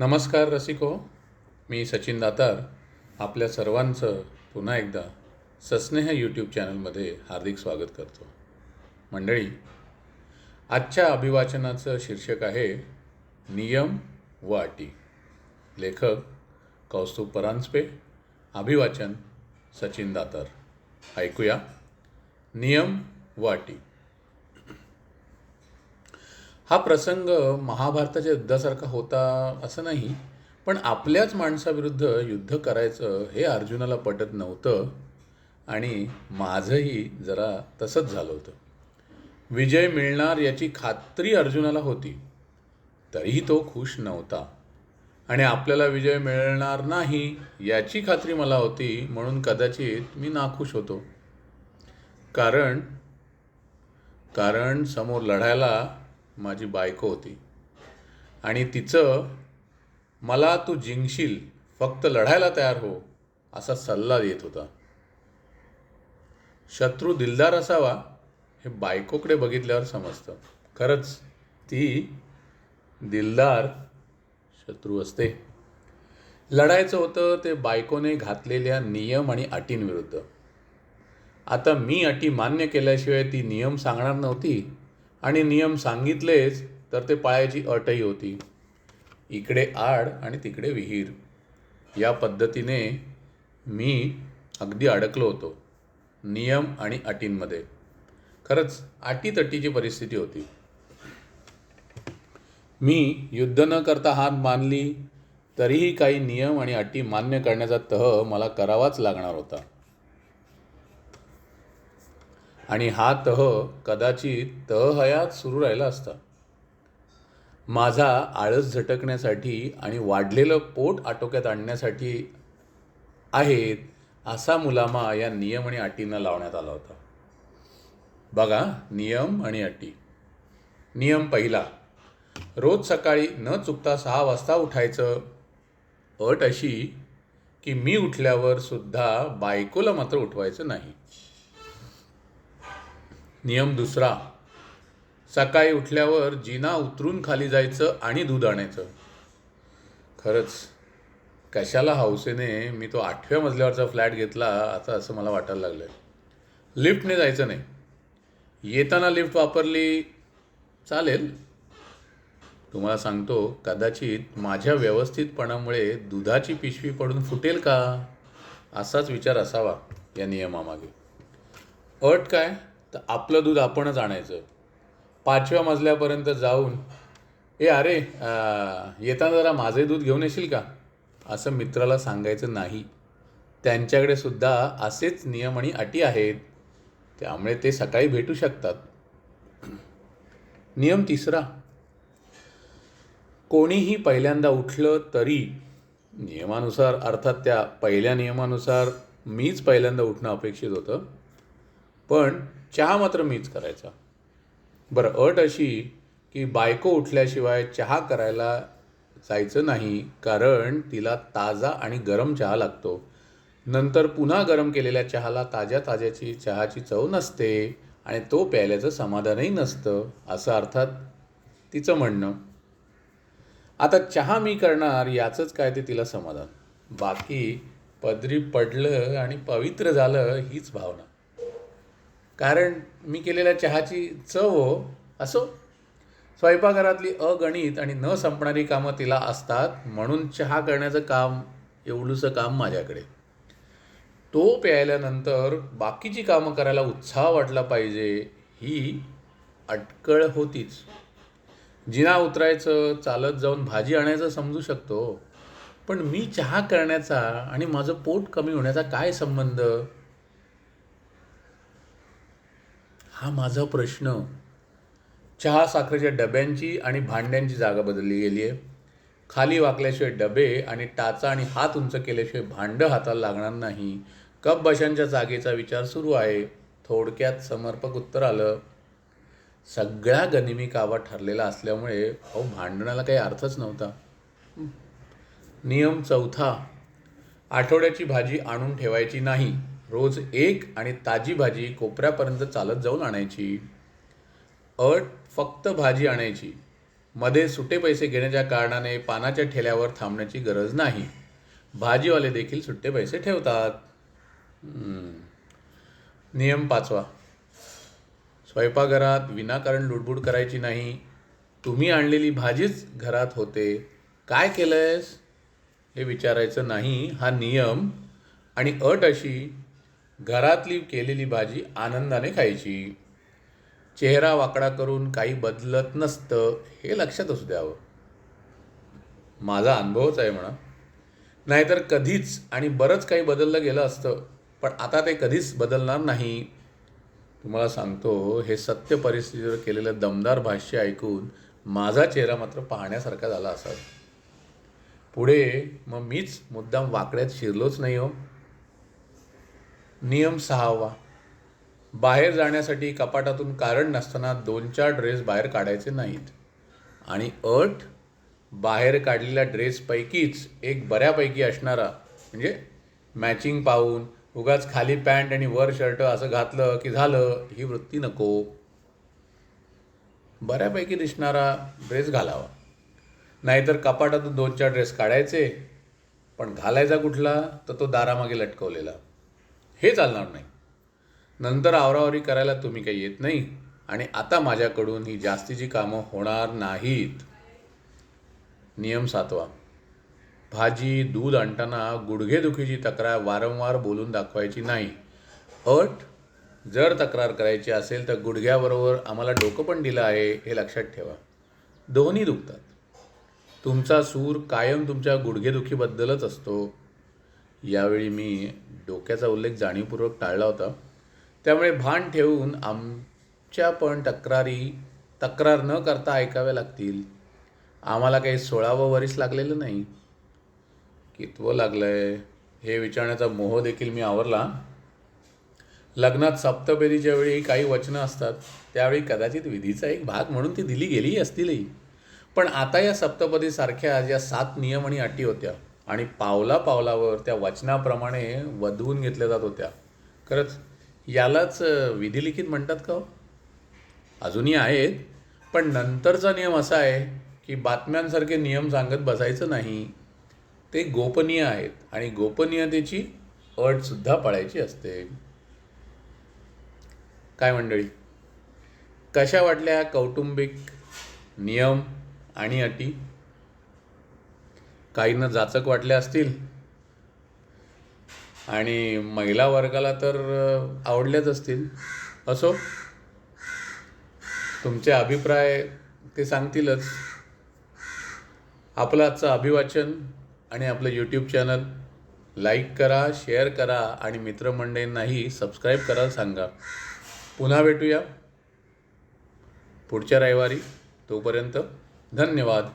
नमस्कार रसिको मी सचिन दातार आपल्या सर्वांचं पुन्हा एकदा सस्नेह यूट्यूब चॅनलमध्ये हार्दिक स्वागत करतो. मंडळी आजच्या अभिवाचनाचं शीर्षक आहे नियम व अटी. लेखक कौस्तुभ परांजपे अभिवाचन सचिन दातार. ऐकूया. नियम व अटी. हा प्रसंग महाभारताच्या युद्धासारखा होता असं नाही पण आपल्याच माणसाविरुद्ध युद्ध करायचं हे अर्जुनाला पटत नव्हतं आणि माझंही जरा तसंच झालं होतं. विजय मिळणार याची खात्री अर्जुनाला होती तरीही तो खुश नव्हता. आणि आपल्याला विजय मिळणार नाही याची खात्री मला होती म्हणून कदाचित मी नाखुश होतो. कारण कारण समोर लढायला माझी बायको होती. आणि तिचं मला तू जिंकशील फक्त लढायला तयार हो असा सल्ला देत होता. शत्रू दिलदार असावा हे बायकोकडे बघितल्यावर समजतं. खरंच ती दिलदार शत्रू असते. लढायचं होतं ते बायकोने घातलेल्या नियम आणि अटींविरुद्ध. आता मी अटी मान्य केल्याशिवाय ती नियम सांगणार नव्हती. आणि नियम सांगितलेच तर ते पाळायची अटही होती. इकडे आड आणि तिकडे विहीर. या पद्धतीने मी अगदी अडकलो होतो नियम आणि अटींमध्ये. खरंच अटीतटीची परिस्थिती होती. मी युद्ध न करता हात मानली तरीही काही नियम आणि अटी मान्य करण्याचा तह मला करावाच लागणार होता. आणि हा तह कदाचित तह हयात सुरू राहिला असता. माझा आळस झटकण्यासाठी आणि वाढलेलं पोट आटोक्यात आणण्यासाठी आहेत असा मुलामा या नियम आणि अटींना लावण्यात आला होता. बघा नियम आणि अटी. नियम पहिला रोज सकाळी न चुकता सहा वाजता उठायचं. अट अशी की मी उठल्यावर सुद्धा बायकोला मात्र उठवायचं नाही. नियम दुसरा. सकाळी उठल्यावर जिना उतरून खाली जायचं आणि दूध आणायचं. खरंच कशाला हौसेने मी तो आठव्या मजल्यावरचा फ्लॅट घेतला आता असं मला वाटायला लागलं आहे लिफ्टने जायचं नाही. येताना लिफ्ट वापरली चालेल. तुम्हाला सांगतो कदाचित माझ्या व्यवस्थितपणामुळे दुधाची पिशवी पडून फुटेल का? असाच विचार असावा या नियमामागे. अट काय? तर आपलं दूध आपणच आणायचं. पाचव्या मजल्यापर्यंत जाऊन ए अरे येताना जरा माझे दूध घेऊन येशील का? असं मित्राला सांगायचं नाही. त्यांच्याकडे सुद्धा असेच नियम आणि अटी आहेत. त्यामुळे ते सकाळी भेटू शकतात. नियम तिसरा. कोणीही पहिल्यांदा उठलं तरी नियमानुसार अर्थात त्या पहिल्या नियमानुसार मीच पहिल्यांदा उठणं अपेक्षित होतं. पण चहा मात्र मीच करायचा. बरं अट अशी की बायको उठल्याशिवाय चहा करायला जायचं नाही कारण तिला ताजा आणि गरम चहा लागतो. नंतर पुन्हा गरम केलेल्या चहाला ताज्या ताज्याची चहाची चव नसते आणि तो प्यायल्याचं समाधानही नसतं असं अर्थात तिचं म्हणणं. आता चहा मी करणार याचंच काय ते तिला समाधान. बाकी पदरी पडलं आणि पवित्र झालं हीच भावना. कारण मी केलेल्या चहाची चव हो असो स्वयंपाकघरातली अगणित आणि न संपणारी कामं तिला असतात म्हणून चहा करण्याचं काम एवढूसं काम माझ्याकडे. तो प्यायल्यानंतर बाकीची कामं करायला उत्साह वाटला पाहिजे ही अटकळ होतीच. जिना उतरायचं चालत जाऊन भाजी आणायचं समजू शकतो पण मी चहा करण्याचा आणि माझं पोट कमी होण्याचा काय संबंध? हा माझा प्रश्न. चहा साखरेच्या डब्यांची आणि भांड्यांची जागा बदलली गेली आहे. खाली वाकल्याशिवाय डबे आणि टाचा आणि हात उंच केल्याशिवाय भांडं हाताला लागणार नाही. कप बशांच्या जागेचा विचार सुरू आहे. थोडक्यात समर्पक उत्तर आलं. सगळ्या गनिमी कावा ठरलेला असल्यामुळे अहो भांडणाला काही अर्थच नव्हता. नियम चौथा. आठवड्याची भाजी आणून ठेवायची नाही. रोज एक आणि ताजी भाजी कोपऱ्यापर्यंत चालत जाऊन आणायची. अट फक्त भाजी आणायची. मध्ये सुट्टे पैसे घेण्याच्या कारणाने पानाच्या ठेल्यावर थांबण्याची गरज नाही. भाजीवाले देखील सुट्टे पैसे ठेवतात. नियम पाचवा. स्वयंपाकघरात विनाकारण लुडबुड करायची नाही. तुम्ही आणलेली भाजीच घरात होते. काय केलंयस? हे विचारायचं नाही. हा नियम आणि अट अशी घरातली केलेली भाजी आनंदाने खायची. चेहरा वाकडा करून काही बदलत नसतं हे लक्षात असू द्यावं. माझा अनुभवच आहे म्हणा. नाहीतर कधीच आणि बरंच काही बदललं गेलं असतं पण आता ते कधीच बदलणार नाही. तुम्हाला सांगतो हे सत्य परिस्थितीवर केलेलं दमदार भाष्य ऐकून माझा चेहरा मात्र पाहण्यासारखा झाला असावा. पुढे मग मीच मुद्दाम वाकड्यात शिरलोच नाही हो. नियम सहावा. बाहेर जाण्यासाठी कपाटातून कारण नसताना दोन चार ड्रेस बाहेर काढायचे नाहीत. आणि अट बाहेर काढलेल्या ड्रेसपैकीच एक बऱ्यापैकी असणारा म्हणजे मॅचिंग पाहून उगाच खाली पॅन्ट आणि वर शर्ट असं घातलं की झालं ही वृत्ती नको. बऱ्यापैकी दिसणारा ड्रेस घालावा. नाहीतर कपाटातून दोन चार ड्रेस काढायचे पण घालायचा कुठला तर तो दारामागे लटकवलेला. हे चालणार नाही. नंतर आवरावरी करायला तुम्ही काही येत नाही आणि आता माझ्याकडून ही जास्तीची कामं होणार नाहीत. नियम सातवा. भाजी दूध आणताना गुडघेदुखीची तक्रार वारंवार बोलून दाखवायची नाही. अट जर तक्रार करायची असेल तर गुडघ्याबरोबर आम्हाला डोकं पण दिलं आहे हे लक्षात ठेवा. दोन्ही दुखतात. तुमचा सूर कायम तुमच्या गुडघेदुखीबद्दलच असतो. यावेळी मी डोक्याचा उल्लेख जाणीवपूर्वक टाळला होता. त्यामुळे भान ठेवून आमच्या पण तक्रारी तक्रार न करता ऐकाव्या लागतील. आम्हाला काही सोळावं वरीस लागलेलं नाही. कितवं लागलं आहे हे विचारण्याचा मोह देखील मी आवरला. लग्नात सप्तपेदीच्या वेळी काही वचनं असतात. त्यावेळी कदाचित विधीचा एक भाग म्हणून ती दिली गेली असतीलही. पण आता या सप्तपदीसारख्या ज्या सात नियम आणि अटी होत्या आणि पावला पावलावर त्या वचनाप्रमाणे वधवून घेतल्या जात होत्या. खरंच यालाच विधिलिखित म्हणतात का हो? अजूनही आहेत पण नंतरचा नियम असा आहे की बातम्यांसारखे नियम सांगत बसायचं नाही. ते गोपनीय आहेत आणि गोपनीयतेची अटसुद्धा पाळायची असते. काय मंडळी? कशा वाटल्या कौटुंबिक नियम आणि अटी? काहींना जाचक वाटल्या असतील. आणि महिला वर्गाला तर आवडल्याच असतील. असो. तुमचे अभिप्राय ते सांगतीलच. आपलं आजचं अभिवाचन आणि आपलं यूट्यूब चॅनल लाईक करा शेअर करा आणि मित्रमंडळींनाही सबस्क्राईब करायला सांगा. पुन्हा भेटूया. पुढच्या रविवारी तोपर्यंत धन्यवाद.